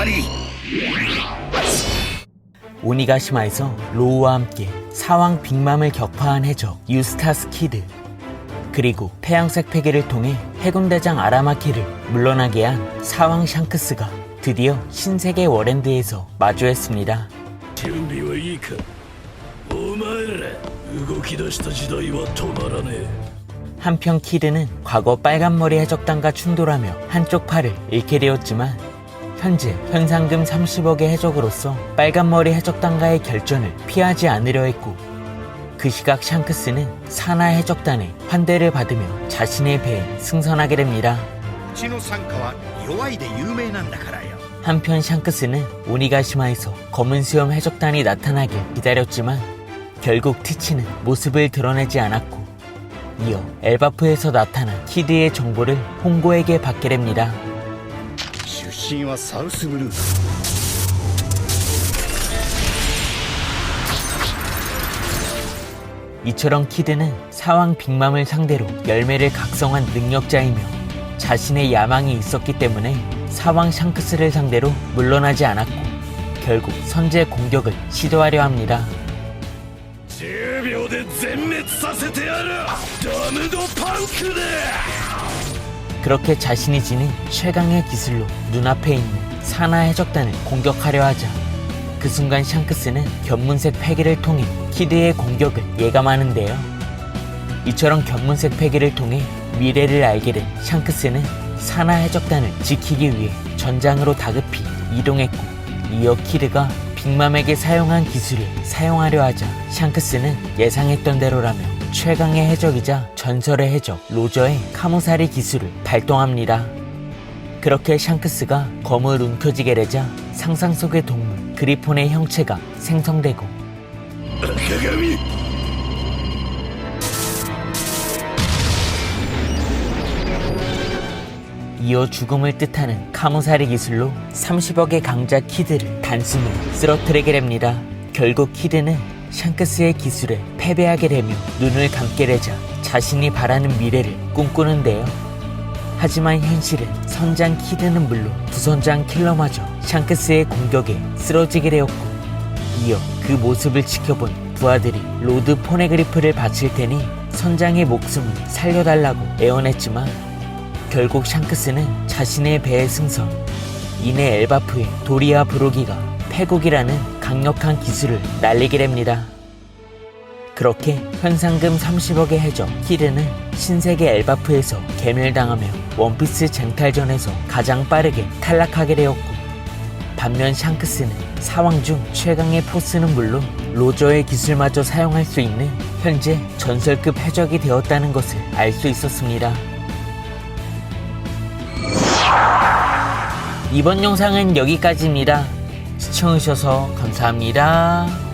하니 오니가시마에서 로우와 함께 사왕 빅맘을 격파한 해적 유스타스 키드. 그리고 태양색 폐기를 통해 해군대장 아라마키를 물러나게 한 사왕 샹크스가 드디어 신세계 워랜드에서 마주했습니다. 한편 키드는 과거 빨간머리 해적단과 충돌하며 한쪽 팔을 잃게 되었지만 현재 현상금 30억의 해적으로서 빨간머리 해적단과의 결전을 피하지 않으려 했고 그 시각 샹크스는 사나 해적단의 환대를 받으며 자신의 배에 승선하게 됩니다. うちの傘下は弱いで有名なんだからよ 한편 샹크스는 오니가시마에서 검은 수염 해적단이 나타나길 기다렸지만 결국 티치는 모습을 드러내지 않았고 이어 엘바프에서 나타난 키드의 정보를 홍고에게 받게 됩니다. 出身はサウスブルーだ 이처럼 키드는 사왕 빅맘을 상대로 열매를 각성한 능력자이며 자신의 야망이 있었기 때문에 사왕 샹크스를 상대로 물러나지 않았고 결국 선제 공격을 시도하려 합니다. 10秒で全滅させてやるダムドパンクで 그렇게 자신이 지닌 최강의 기술로 눈앞에 있는 사나 해적단을 공격하려 하자 그 순간 샹크스는 견문색 패기를 통해 키드의 공격을 예감하는데요. 이처럼 견문색 패기를 통해 미래를 알게 된 샹크스는 사나 해적단을 지키기 위해 전장으로 다급히 이동했고 이어 키드가 빅맘에게 사용한 기술을 사용하려 하자 샹크스는 예상했던 대로라며 최강의 해적이자 전설의 해적 로저의 카무사리 기술을 발동합니다. 그렇게 샹크스가 검을 움켜쥐게 되자 상상 속의 동물 그리폰의 형체가 생성되고 鏡 이어 죽음을 뜻하는 카무사리 기술로 30억의 강자 키드를 단숨에 쓰러뜨리게 됩니다. 결국 키드는 샹크스의 기술에 패배하게 되며 눈을 감게 되자 자신이 바라는 미래를 꿈꾸는데요. 하지만 현실은 선장 키드는 물론 부선장 킬러마저 샹크스의 공격에 쓰러지게 되었고 이어 그 모습을 지켜본 부하들이 로드 포네그리프를 바칠 테니 선장의 목숨을 살려달라고 애원했지만 결국 샹크스는 자신의 배에 승선 이내 엘바프의 도리아 브로기가 패국이라는 강력한 기술을 날리게 됩니다. 그렇게 현상금 30억의 해적 키르는 신세계 엘바프에서 개멸당하며 원피스 쟁탈전에서 가장 빠르게 탈락하게 되었고 반면 샹크스는 사왕 중 최강의 포스는 물론 로저의 기술마저 사용할 수 있는 현재 전설급 해적이 되었다는 것을 알 수 있었습니다. 이번 영상은 여기까지입니다. 시청해주셔서 감사합니다.